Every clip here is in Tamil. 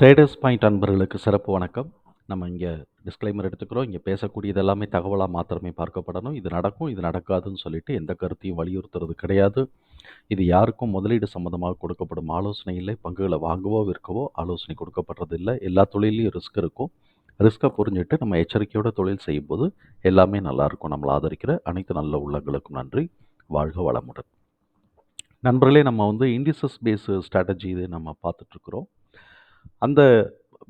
ட்ரேடர்ஸ் பாயிண்ட் அன்பர்களுக்கு சிறப்பு வணக்கம். நம்ம இங்கே டிஸ்க்ளைமர் எடுத்துக்கிறோம். இங்கே பேசக்கூடியது எல்லாமே தகவலாக மாத்திரமே பார்க்கப்படணும். இது நடக்கும் இது நடக்காதுன்னு சொல்லிட்டு எந்த கருத்தையும் வலியுறுத்துறது கிடையாது. இது யாருக்கும் முதலீடு சம்மந்தமாக கொடுக்கப்படும் ஆலோசனை இல்லை. பங்குகளை வாங்கவோ விற்கவோ ஆலோசனை கொடுக்கப்படுறது இல்லை. எல்லா தொழிலையும் ரிஸ்க் இருக்கும். ரிஸ்க்கை புரிஞ்சுட்டு நம்ம எச்சரிக்கையோட தொழில் செய்யும்போது எல்லாமே நல்லாயிருக்கும் நம்மளை ஆதரிக்கிற அனைத்து நல்ல உள்ளங்களுக்கும் நன்றி. வாழ்க வளமுடன். நண்பர்களே நம்ம வந்து இண்டிசஸ் பேஸ் ஸ்ட்ராட்டஜி இது நம்ம பார்த்துட்ருக்குறோம் அந்த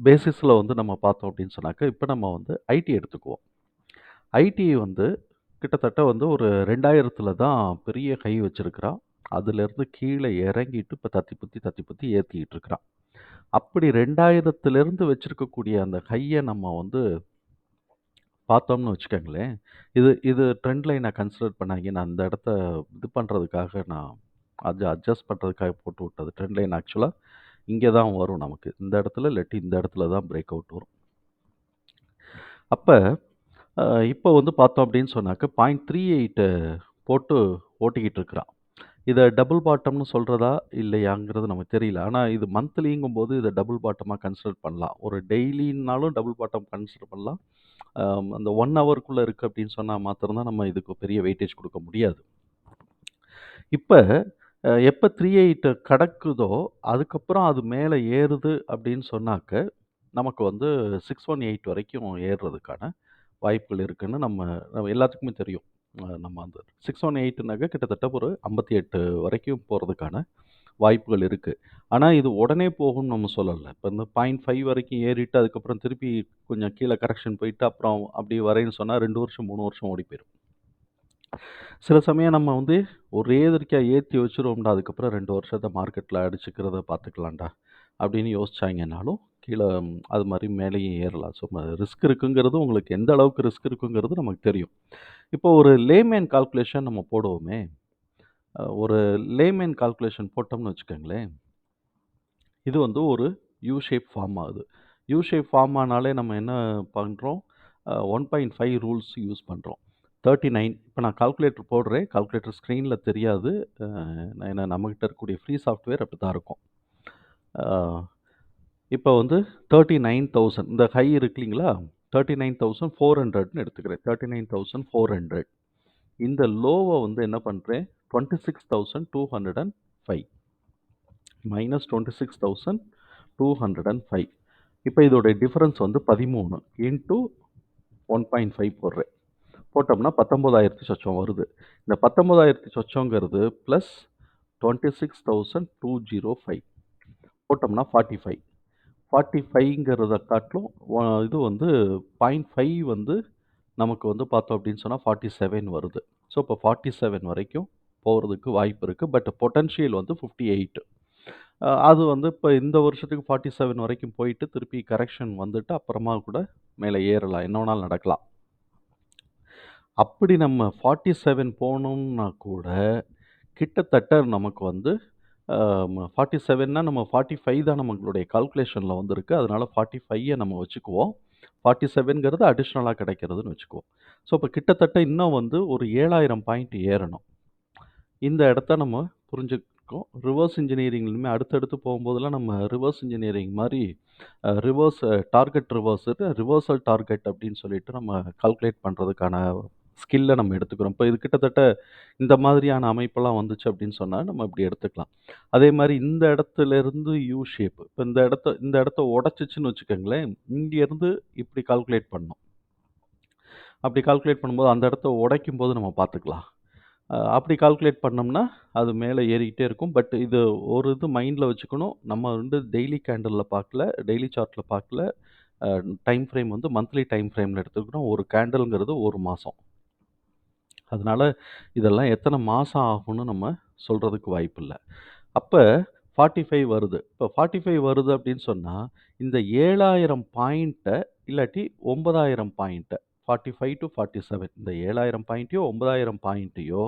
பேசிஸில் வந்து நம்ம பார்த்தோம் அப்படின்னு சொன்னாக்க இப்போ நம்ம வந்து ஐடி எடுத்துக்குவோம். ஐடி வந்து கிட்டத்தட்ட வந்து ஒரு ரெண்டாயிரத்தில் தான் பெரிய கை வச்சுருக்கிறான். அதுலேருந்து கீழே இறங்கிட்டு இப்போ தத்தி புத்தி தத்தி புத்தி ஏற்றிக்கிட்டு இருக்கிறான். அப்படி ரெண்டாயிரத்துலேருந்து வச்சுருக்கக்கூடிய அந்த கையை நம்ம வந்து பார்த்தோம்னு வச்சுக்கோங்களேன் இது இது ட்ரெண்ட் லைனை கன்சிடர் பண்ணாங்க நான் அந்த இடத்த இது பண்ணுறதுக்காக நான் அது அட்ஜஸ்ட் பண்ணுறதுக்காக போட்டு விட்டது ட்ரெண்ட் லைன் ஆக்சுவலாக இங்கே தான் வரும் நமக்கு. இந்த இடத்துல இல்லாட்டி இந்த இடத்துல தான் பிரேக் அவுட் வரும். அப்போ இப்போ வந்து பார்த்தோம் அப்படின்னு சொன்னாக்க பாயிண்ட் த்ரீ எயிட்டு போட்டு ஓட்டிக்கிட்டு இருக்கிறான். இதை டபுள் பாட்டம்னு சொல்கிறதா இல்லையாங்கிறது நமக்கு தெரியல. ஆனால் இது மந்த்லிங்கும் போது இதை டபுள் பாட்டமாக கன்சிடர் பண்ணலாம். ஒரு டெய்லின்னாலும் டபுள் பாட்டம் கன்சிடர் பண்ணலாம். அந்த ஒன் ஹவருக்குள்ளே இருக்குது அப்படின்னு சொன்னால் மாத்திரம்தான் நம்ம இதுக்கு பெரிய வெயிட்டேஜ் கொடுக்க முடியாது. இப்போ எப்போ த்ரீ எயிட் கடக்குதோ அதுக்கப்புறம் அது மேலே ஏறுது அப்படின்னு சொன்னாக்க நமக்கு வந்து சிக்ஸ் ஒன் எயிட் வரைக்கும் ஏறுறதுக்கான வாய்ப்புகள் இருக்குன்னு நம்ம நம்ம எல்லாத்துக்குமே தெரியும். நம்ம அந்த சிக்ஸ் ஒன் எயிட்னாக்க கிட்டத்தட்ட ஒரு ஐம்பத்தி எட்டு வரைக்கும் போகிறதுக்கான வாய்ப்புகள் இருக்குது ஆனால் இது உடனே போகும்னு நம்ம சொல்லலை. இப்போ இந்த பாயிண்ட் ஃபைவ் வரைக்கும் ஏறிட்டு அதுக்கப்புறம் திருப்பி கொஞ்சம் கீழே கரெக்ஷன் போயிட்டு அப்புறம் அப்படி வரேன்னு சொன்னால் ரெண்டு வருஷம் மூணு வருஷம் ஓடி போயிடும் சில சமயம் நம்ம வந்து ஒரே தடவைக்கா ஏற்றி வச்சுருவோம்டா அதுக்கப்புறம் ரெண்டு வருஷத்தை மார்க்கெட்டில் அடிச்சுக்கிறத பார்த்துக்கலாம்டா அப்படின்னு யோசிச்சாங்கன்னாலும் கீழே அது மாதிரி மேலேயும் ஏறலாம். ஸோ ரிஸ்க் இருக்குங்கிறது உங்களுக்கு எந்த அளவுக்கு ரிஸ்க் இருக்குங்கிறது நமக்கு தெரியும். இப்போ ஒரு லேமேன் கால்குலேஷன் நம்ம போடுவோமே. ஒரு லேமேன் கால்குலேஷன் போட்டோம்னு வச்சுக்கோங்களேன். இது வந்து ஒரு யூ ஷேப் ஃபார்ம் ஆகுது யூ ஷேப் ஃபார்ம் ஆனாலே நம்ம என்ன பண்ணுறோம் one point five rules use பண்ணுறோம் தேர்ட்டி நைன். இப்போ நான் கால்குலேட்டர் போடுறேன். கால்குலேட்டர் ஸ்க்ரீனில் தெரியாது. நான் ஏன்னா நம்மக்கிட்ட இருக்கக்கூடிய ஃப்ரீ சாஃப்ட்வேர் அப்படி தான் இருக்கும் இப்போ வந்து தேர்ட்டி நைன் தௌசண்ட். இந்த ஹை இருக்கு இல்லைங்களா? தேர்ட்டி நைன் தௌசண்ட் ஃபோர் ஹண்ட்ரட்னு எடுத்துக்கிறேன். Thirty nine thousand four hundred இந்த லோவை வந்து என்ன பண்ணுறேன் twenty six thousand two hundred and five minus twenty six thousand two hundred and five இப்போ இதோடைய டிஃப்ரென்ஸ் வந்து பதிமூணு இன்ட்டு ஒன் பாயிண்ட் ஃபைவ் போடுறேன். போட்டோம்னா பத்தொம்போதாயிரத்தி சொச்சம் வருது. இந்த பத்தொம்போதாயிரத்தி சொச்சங்கிறது plus twenty six thousand two zero five போட்டோம்னா ஃபார்ட்டி ஃபைவ் ஃபார்ட்டி ஃபைவ்ங்கிறத காட்டிலும் இது வந்து பாயிண்ட் ஃபைவ் வந்து நமக்கு வந்து பார்த்தோம் அப்படின்னு சொன்னால் ஃபார்ட்டி செவன் வருது. ஸோ இப்போ ஃபார்ட்டி செவன் வரைக்கும் போகிறதுக்கு வாய்ப்பு இருக்குது பட் பொட்டன்ஷியல் வந்து ஃபிஃப்டி எயிட் அது வந்து இப்போ இந்த வருஷத்துக்கு ஃபார்ட்டி செவன் வரைக்கும் போயிட்டு திருப்பி கரெக்ஷன் வந்துட்டு அப்புறமா கூட மேலே ஏறலாம். என்ன வேணாலும் நடக்கலாம். அப்படி நம்ம ஃபார்ட்டி செவன் போனோம்னா கூட கிட்டத்தட்ட நமக்கு வந்து ஃபார்ட்டி செவன்னா நம்ம ஃபார்ட்டி ஃபைவ் தான் நம்மளுடைய கால்குலேஷனில் வந்திருக்கு. அதனால ஃபார்ட்டி ஃபைவை நம்ம வச்சுக்குவோம். ஃபார்ட்டி செவன்கிறது அடிஷ்னலாக கிடைக்கிறதுன்னு வச்சுக்குவோம். ஸோ இப்போ கிட்டத்தட்ட இன்னும் வந்து ஒரு ஏழாயிரம் பாயிண்ட் ஏறணும். இந்த இடத்த நம்ம புரிஞ்சுக்கோம். ரிவர்ஸ் இன்ஜினியரிங்லையுமே அடுத்தடுத்து போகும்போதெல்லாம் நம்ம ரிவர்ஸ் இன்ஜினியரிங் மாதிரி reverse target reverse reversal target அப்படின்னு சொல்லிட்டு நம்ம கால்குலேட் பண்ணுறதுக்கான ஸ்கில்லை நம்ம எடுத்துக்கிறோம். இப்போ இது கிட்டத்தட்ட இந்த மாதிரியான அமைப்பெல்லாம் வந்துச்சு அப்படின்னு சொன்னால் நம்ம இப்படி எடுத்துக்கலாம். அதே மாதிரி இந்த இடத்துல இருந்து யூ ஷேப் இப்போ இந்த இடத்த இந்த இடத்த உடச்சிச்சுன்னு வச்சுக்கோங்களேன் இங்கேருந்து இப்படி கால்குலேட் பண்ணோம் அப்படி கால்குலேட் பண்ணும்போது அந்த இடத்த உடைக்கும் போது நம்ம பார்த்துக்கலாம். அப்படி கால்குலேட் பண்ணோம்னா அது மேலே ஏறிக்கிட்டே இருக்கும். பட் இது ஒரு இது மைண்டில் வச்சுக்கணும். நம்ம வந்து டெய்லி கேண்டலில் பார்க்கல டெய்லி சார்ட்டில் பார்க்கல. டைம் ஃப்ரேம் வந்து மந்த்லி டைம் ஃப்ரேமில் எடுத்துக்கிறோம். ஒரு கேண்டலுங்கிறது ஒரு மாதம் அதனால் இதெல்லாம் எத்தனை மாதம் ஆகும்னு நம்ம சொல்கிறதுக்கு வாய்ப்பு இல்லை அப்போ ஃபார்ட்டி ஃபைவ் வருது. இப்போ ஃபார்ட்டி ஃபைவ் வருது அப்படின்னு சொன்னால் இந்த ஏழாயிரம் பாயிண்ட்டை இல்லாட்டி ஒன்பதாயிரம் பாயிண்ட்டை forty five to forty seven இந்த ஏழாயிரம் பாயிண்ட்டையோ ஒன்பதாயிரம் பாயிண்ட்டையோ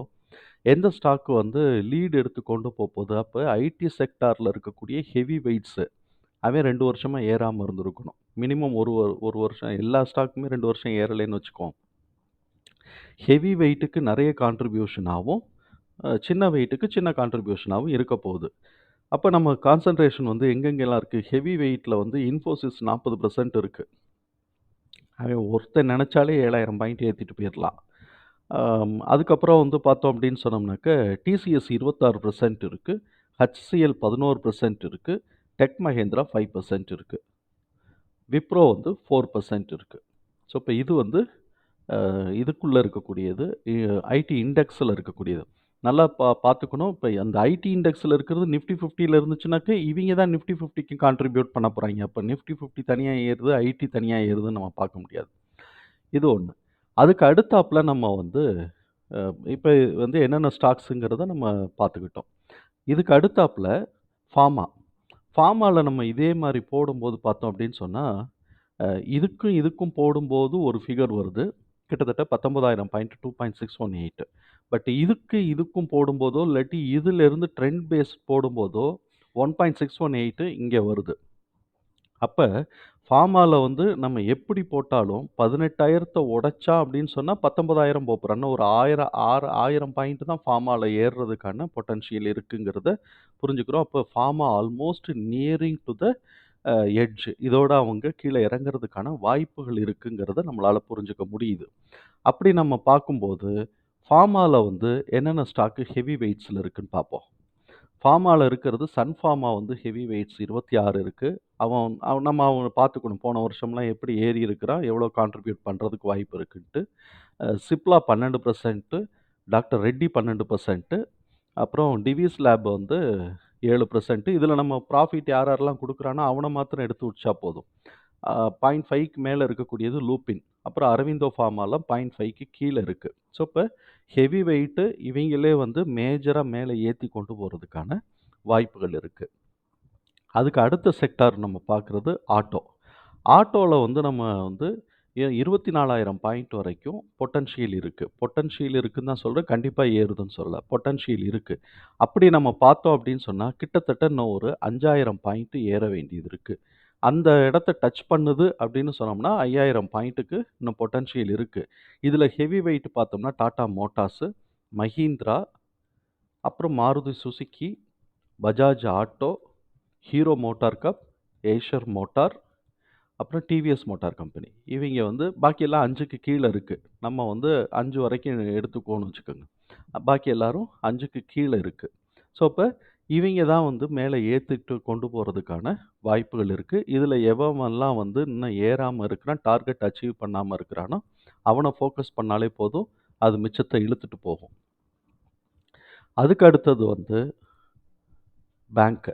எந்த ஸ்டாக் வந்து லீடு எடுத்து கொண்டு போக போகுது அப்போ ஐடி செக்டாரில் இருக்கக்கூடிய ஹெவி வெயிட்ஸு அவன் ரெண்டு வருஷமாக ஏறாமல் இருந்திருக்கணும். மினிமம் ஒரு ஒரு வருஷம் எல்லா ஸ்டாக்குமே ரெண்டு வருஷம் ஏறலைன்னு வச்சுக்கோம். ஹெவி வெயிட்டுக்கு நிறைய கான்ட்ரிபியூஷனாகவும் சின்ன வெயிட்டுக்கு சின்ன கான்ட்ரிபியூஷனாகவும் இருக்க போகுது. அப்போ நம்ம கான்சன்ட்ரேஷன் வந்து எங்கெங்கெல்லாம் இருக்குது ஹெவி வெயிட்டில் வந்து இன்ஃபோசிஸ் நாற்பது பர்சன்ட் இருக்குது அவன் ஒருத்தன் நினச்சாலே ஏழாயிரம் பாயிண்ட் ஏற்றிட்டு போயிடலாம் அதுக்கப்புறம் வந்து பார்த்தோம் அப்படின்னு சொன்னோம்னாக்க, டிசிஎஸ் 26% இருக்கு. ஹெச்சிஎல் 11% இருக்கு. டெக் மஹேந்திரா ஃபைவ் பர்சன்ட் இருக்குது விப்ரோ வந்து ஃபோர் பர்சன்ட் இருக்குது ஸோ, இப்போ இது வந்து இதுக்குள்ளே இருக்கக்கூடியது. ஐடி இண்டெக்ஸில் இருக்கக்கூடியது. நல்லா பா பார்த்துக்கணும். இப்போ அந்த ஐடி இண்டெக்ஸில் இருக்கிறது நிஃப்டி 50ல இருந்துச்சுனாக்க, இவங்க தான் நிஃப்டி 50க்கு கான்ட்ரிபியூட் பண்ண போகிறாங்க அப்போ நிஃப்டி ஃபிஃப்டி தனியாக ஏறுது, ஐடி தனியாக ஏறுதுன்னு நம்ம பார்க்க முடியாது. இது ஒன்று அதுக்கு அடுத்தாப்புல நம்ம வந்து இப்போ வந்து என்னென்ன ஸ்டாக்ஸுங்கிறத நம்ம பார்த்துக்கிட்டோம். இதுக்கு அடுத்தாப்புல ஃபார்மா. ஃபார்மாவில் நம்ம இதே மாதிரி போடும்போது பார்த்தோம் அப்படின்னு சொன்னால் இதுக்கும் இதுக்கும் போடும்போது ஒரு ஃபிகர் வருது. கிட்டத்தட்ட 19,000 பாயிண்ட் 2.618 பட் இதுக்கு இதுக்கும் போடும்போதோ, இல்லாட்டி இதிலிருந்து trend base போடும்போதோ one point six one eight இங்கே வருது. அப்போ ஃபார்மாவில் வந்து நம்ம எப்படி போட்டாலும் 18,000த்த உடைச்சா அப்படின்னு சொன்னால் பத்தொன்பதாயிரம் போகிறோன்னா ஒரு ஆயிரம் ஆறு ஆயிரம் பாயிண்ட் தான் ஃபார்மாவில் ஏறுறதுக்கான பொட்டன்ஷியல் இருக்குங்கிறத புரிஞ்சுக்கிறோம். அப்போ pharma almost nearing to the edge. இதோட அவங்க கீழே இறங்குறதுக்கான வாய்ப்புகள் இருக்குங்கிறத நம்மளால் புரிஞ்சுக்க முடியுது. அப்படி நம்ம பார்க்கும்போது, ஃபார்மாவில் வந்து என்னென்ன ஸ்டாக்கு ஹெவி வெயிட்ஸில் இருக்குதுன்னு பார்ப்போம். ஃபார்மாவில் இருக்கிறது சன் ஃபார்மா வந்து ஹெவி வெயிட்ஸ் இருபத்தி ஆறு இருக்குது அவன் அவன் நம்ம அவனை பார்த்துக்கணும். போன வருஷம்லாம் எப்படி ஏறி இருக்கிறான், எவ்வளோ கான்ட்ரிபியூட் பண்ணுறதுக்கு வாய்ப்பு இருக்குன்ட்டு. சிப்லா 12%, டாக்டர் ரெட்டி 12%, அப்புறம் டிவிஸ் லேப் வந்து ஏழு பர்சன்ட்டு இதில் நம்ம ப்ராஃபிட் யார் யாரெல்லாம் கொடுக்குறானோ அவனை மாத்திரம் எடுத்து வச்சா போதும். பாயிண்ட் ஃபைவ்க்கு மேலே இருக்கக்கூடியது லூப்பின் அப்புறம் அரவிந்தோ ஃபார்மாலாம் 0.5க்கு கீழ இருக்கு. ஸோ, இப்போ ஹெவி வெயிட்டு இவைங்களே வந்து மேஜராக மேலே ஏற்றி கொண்டு போகிறதுக்கான வாய்ப்புகள் இருக்குது அதுக்கு அடுத்த செக்டார் நம்ம பார்க்குறது ஆட்டோ. ஆட்டோவில் வந்து நம்ம வந்து இருபத்தி 24,000 பாயிண்ட் வரைக்கும் பொட்டன்ஷியல் இருக்கு. பொட்டன்ஷியல் இருக்குன்னு தான் சொல்றேன். கண்டிப்பா ஏறுதுன்னு சொல்லல. பொட்டன்ஷியல் இருக்கு. அப்படி நம்ம பார்த்தோம் அப்படின்னு சொன்னா, கிட்டத்தட்ட இன்னும் ஒரு 5,000 பாயிண்ட் ஏற வேண்டியது இருக்கு. அந்த இடத்த டச் பண்ணுது அப்படின்னு சொன்னோம்னா, 5,000 பாயிண்ட்டுக்கு இன்னும் பொட்டன்ஷியல் இருக்கு. இதுல ஹெவி வெயிட் பார்த்தோம்னா, டாடா மோட்டார்ஸு மஹிந்திரா, அப்புறம் Maruti Suzuki, Bajaj auto, Hero motor corp, Eicher motor, அப்புறம் டிவிஎஸ் மோட்டார் கம்பெனி. இவங்க வந்து பாக்கி எல்லாம் 5க்கு கீழ இருக்கு. நம்ம வந்து அஞ்சு வரைக்கும் எடுத்துக்கோன்னு வச்சுக்கோங்க. பாக்கி எல்லாரும் அஞ்சுக்கு கீழே இருக்குது ஸோ, இப்போ இவங்க தான் வந்து மேலே ஏற்றுக்கிட்டு கொண்டு போகிறதுக்கான வாய்ப்புகள் இருக்குது இதில் எவன்லாம் வந்து இன்னும் ஏறாமல் இருக்கிறான், டார்கெட் அச்சீவ் பண்ணாமல் இருக்கிறானோ, அவனை ஃபோக்கஸ் பண்ணாலே போதும். அது மிச்சத்தை இழுத்துட்டு போகும். அதுக்கு அடுத்தது வந்து பேங்க்.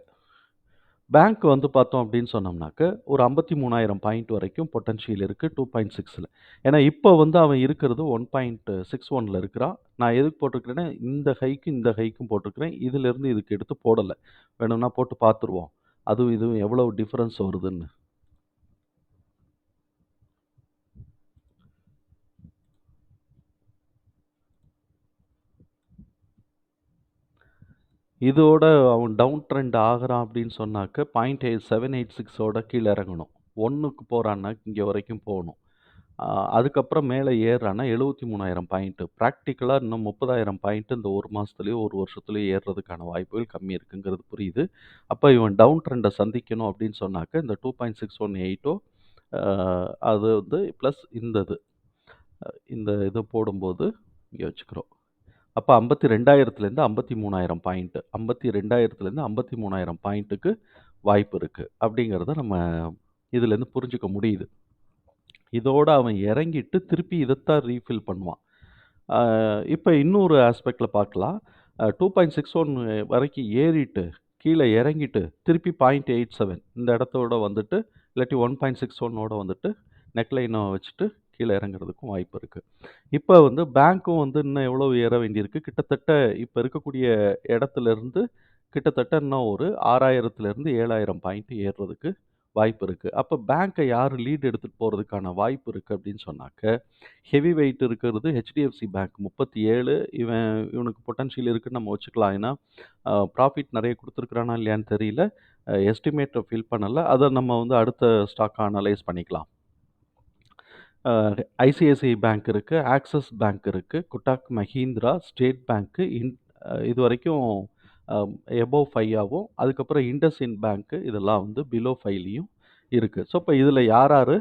பேங்க் வந்து பார்த்தோம் அப்படின்னு சொன்னோம்னாக்க, ஒரு 53,000 பாயிண்ட் வரைக்கும் பொட்டன்ஷியல் இருக்குது டூ பாயிண்ட் சிக்ஸில் ஏன்னா, இப்போ வந்து அவன் இருக்கிறது 1.61ல இருக்கிறான். நான் எதுக்கு போட்டிருக்கிறேன்னா, இந்த ஹைக்கும், இந்த ஹைக்கும் போட்டிருக்கிறேன். இதிலேருந்து இதுக்கு எடுத்து போடலை வேணும்னா போட்டு பார்த்துருவோம். அதுவும் இதுவும் எவ்வளோ டிஃப்ரென்ஸ் வருதுன்னு. இதோட அவன் டவுன் ட்ரெண்ட் ஆகிறான் அப்படின்னு சொன்னாக்க 0.786ஓட கீழ இறங்கணும். ஒன்றுக்கு போகிறான்னா இங்கே வரைக்கும் போகணும் அதுக்கப்புறம் மேலே ஏறுறான்னா 73,000 பாயிண்ட். பிராக்டிகலா இன்னும் முப்பதாயிரம் பாயிண்ட்டு இந்த ஒரு மாதத்துலேயோ ஒரு வருஷத்துலேயோ ஏறுறதுக்கான வாய்ப்புகள் கம்மி இருக்குங்கிறது புரியுது. அப்போ இவன் டவுன் ட்ரெண்டை சந்திக்கணும் அப்படின்னு சொன்னாக்க, இந்த டூ பாயிண்ட் சிக்ஸ் ஒன் எயிட்டோ அது வந்து ப்ளஸ் இந்த இது. இந்த இதை போடும்போது இங்கே வச்சுக்கிறோம். அப்போ ஐம்பத்தி ரெண்டாயிரத்துலேருந்து ஐம்பத்தி மூணாயிரம் பாயிண்ட்டு ஐம்பத்தி ரெண்டாயிரத்துலேருந்து ஐம்பத்தி மூணாயிரம் பாயிண்ட்டுக்கு வாய்ப்பு இருக்குது அப்படிங்கிறத நம்ம இதுலேருந்து புரிஞ்சுக்க முடியுது. இதோடு அவன் இறங்கிட்டு திருப்பி இதைத்தான் ரீஃபில் பண்ணுவான். இப்போ இன்னொரு ஆஸ்பெக்டில் பார்க்கலாம். டூ பாயிண்ட் சிக்ஸ் ஒன் வரைக்கும் ஏறிட்டு, கீழே இறங்கிட்டு, திருப்பி 0.87 இந்த இடத்தோட வந்துட்டு, இல்லாட்டி 1.61ஓட வந்துட்டு, நெக்லைனை வச்சுட்டு கீழே இறங்குறதுக்கும் வாய்ப்பு இருக்குது இப்போ வந்து பேங்க்கும் வந்து இன்னும் எவ்வளோ ஏற வேண்டியிருக்கு. கிட்டத்தட்ட இப்போ இருக்கக்கூடிய இடத்துலேருந்து கிட்டத்தட்ட இன்னும் ஒரு 6,000லேருந்து 7,000 பாயிண்ட் ஏறுறதுக்கு வாய்ப்பு இருக்குது அப்போ பேங்க்கை யார் லீட் எடுத்துகிட்டு போகிறதுக்கான வாய்ப்பு இருக்குது அப்படின்னு சொன்னாக்க, ஹெவி வெயிட் இருக்கிறது ஹெச்டிஎஃப்சி பேங்க் 37 இவன் இவனுக்கு பொட்டன்ஷியல் இருக்குன்னு நம்ம வச்சுக்கலாம். ஏன்னா, ப்ராஃபிட் நிறைய கொடுத்துருக்குறானா இல்லையான்னு தெரியல. எஸ்டிமேட்டை ஃபில் பண்ணலை அதை நம்ம வந்து அடுத்த ஸ்டாக்க அனலைஸ் பண்ணிக்கலாம். அ ஐசிஐசிஐ பேங்க் இருக்கு, ஆக்சிஸ் பேங்க் இருக்கு, குட்டாக் மஹிந்திரா, ஸ்டேட் பேங்க்கு இன் அ இதுவரைக்கும் எபோவ் ஃபையாகவும் அதுக்கப்புறம் இண்டஸ்இன் பேங்க்கு இதெல்லாம் வந்து பிலோ ஃபைலையும் இருக்குது ஸோ இப்போ இதில் யார் யார்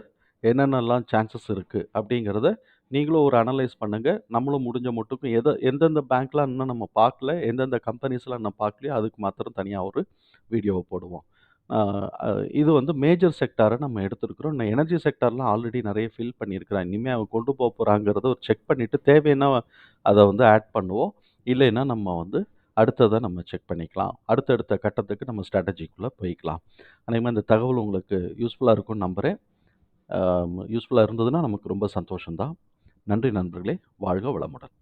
என்னென்னலாம் சான்சஸ் இருக்குது அப்படிங்கிறத நீங்களும் ஒரு அனலைஸ் பண்ணுங்கள் நம்மளும் முடிஞ்ச மட்டுக்கும் எதை எந்தெந்த பேங்க்லாம் இன்னும் நம்ம பார்க்கல எந்தெந்த கம்பெனிஸ்லாம் இன்னும் பார்க்கலையோ அதுக்கு மாத்திரம் தனியாக ஒரு வீடியோவை போடுவோம். இது வந்து மேஜர் செக்டாரை நம்ம எடுத்திருக்கிறோம். நான் எனர்ஜி செக்டார்லாம் ஆல்ரெடி நிறைய ஃபில் பண்ணியிருக்கிறேன் இனிமேல் அவங்க கொண்டு போக போகிறாங்கிறத ஒரு செக் பண்ணிவிட்டு தேவைன்னா அதை வந்து ஆட் பண்ணுவோம். இல்லைன்னா நம்ம வந்து அடுத்ததை நம்ம செக் பண்ணிக்கலாம். அடுத்தடுத்த கட்டத்துக்கு நம்ம ஸ்ட்ராட்டஜிக்குள்ளே போய்க்கலாம். அதேமாதிரி இந்த தகவல் உங்களுக்கு யூஸ்ஃபுல்லாக இருக்கும்னு நம்புகிறேன் யூஸ்ஃபுல்லாக இருந்ததுன்னா நமக்கு ரொம்ப சந்தோஷம்தான். நன்றி நண்பர்களே. வாழ்க வளமுடன்.